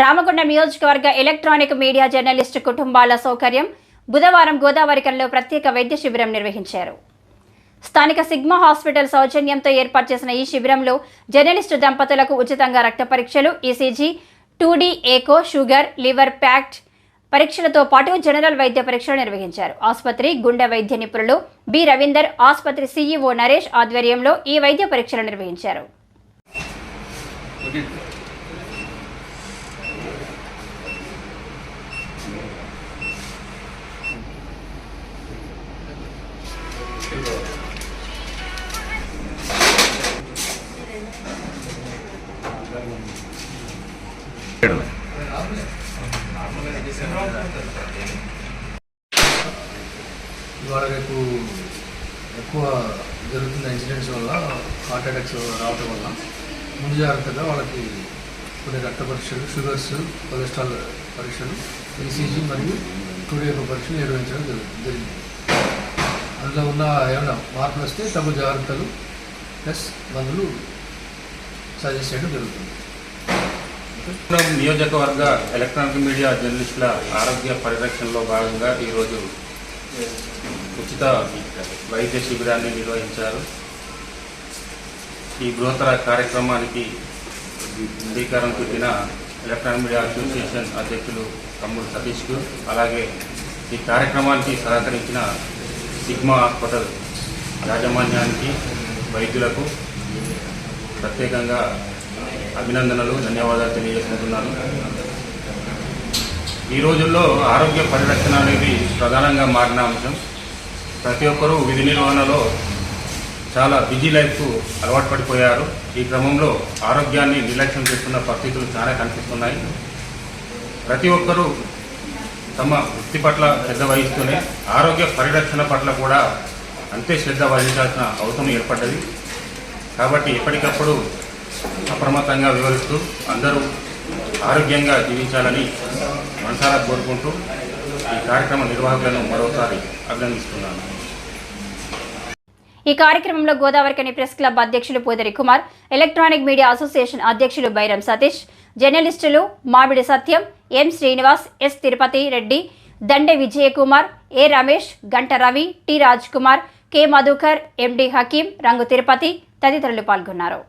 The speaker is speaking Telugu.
రామగుండ నియోజకవర్గ ఎలక్ట్రానిక్ మీడియా జర్నలిస్టు కుటుంబాల సౌకర్యం బుధవారం గోదావరికంలో ప్రత్యేక వైద్య శిబిరం నిర్వహించారు. స్థానిక సిగ్మా హాస్పిటల్ సౌజన్యంతో ఏర్పాటు చేసిన ఈ శిబిరంలో జర్నలిస్టు దంపతులకు ఉచితంగా రక్త పరీక్షలు ECG two D echo sugar liver pact పరీక్షలతో పాటు జనరల్ వైద్య పరీక్షలు నిర్వహించారు. ఆసుపత్రి గుండె వైద్య నిపుణులు బి. రవీందర్ ఆసుపత్రి సీఈఓ నరేష్ ఆధ్వర్యంలో ఈ వైద్య పరీక్షలు నిర్వహించారు. ఇవాళ రేపు ఎక్కువ జరుగుతున్న ఇన్సిడెంట్స్ వల్ల హార్ట్ అటాక్స్ రావటం వల్ల ముందు జాగ్రత్తగా వాళ్ళకి కొన్ని రక్త పరీక్షలు షుగర్స్ కొలెస్ట్రాల్ పరీక్షలు ఈసీజీ మరియు టూడే పరీక్షలు నిర్వహించడం జరుగు- జరిగింది అందులో ఉన్న ఏమైనా మార్పులు వస్తే తగు జాగ్రత్తలు ప్లస్ మందులు సజెస్ట్ చేయడం జరుగుతుంది. నియోజకవర్గ ఎలక్ట్రానిక్ మీడియా జర్నలిస్టుల ఆరోగ్య పరిరక్షణలో భాగంగా ఈరోజు ఉచిత వైద్య శిబిరాన్ని నిర్వహించారు. ఈ బృహత్తర కార్యక్రమానికి శ్రీకారం చుట్టిన ఎలక్ట్రానిక్ మీడియా అసోసియేషన్ అధ్యక్షులు తమ్ముడు సతీష్కు అలాగే ఈ కార్యక్రమానికి సహకరించిన సిగ్మా హాస్పిటల్ యాజమాన్యానికి వైద్యులకు ప్రత్యేకంగా అభినందనలు ధన్యవాదాలు తెలియజేసుకుంటున్నాను. ఈ రోజుల్లో ఆరోగ్య పరిరక్షణ అనేది ప్రధానంగా మారిన అంశం. ప్రతి ఒక్కరూ విధి నిర్వహణలో చాలా బిజీ లైఫ్కు అలవాటు పడిపోయారు. ఈ క్రమంలో ఆరోగ్యాన్ని నిర్లక్ష్యం చేస్తున్న పరిస్థితులు చాలా కనిపిస్తున్నాయి. ప్రతి ఒక్కరూ తమ వృత్తి పట్ల శ్రద్ధ వహిస్తూనే ఆరోగ్య పరిరక్షణ పట్ల కూడా అంతే శ్రద్ధ వహించాల్సిన అవసరం ఏర్పడ్డది. కాబట్టి ఎప్పటికప్పుడు అప్రమత్తంగా వివరిస్తూ అందరూ ఆరోగ్యంగా జీవించాలని మనసారా కోరుకుంటూ ఈ కార్యక్రమ నిర్వాహకులను మరోసారి అభినందిస్తున్నాను. ఈ కార్యక్రమంలో గోదావరికని ప్రెస్ క్లబ్ అధ్యక్షులు Podari Kumar electronic media association అధ్యక్షులు బైరం సతీష్ జర్నలిస్టులు Mamidi Satyam M Srinivas S Tirupati Reddy Dande Vijayakumar A Ramesh Ganta Ravi T Raj Kumar K Madhukar MD Hakim Rangu Tirupati తదితరులు పాల్గొన్నారు.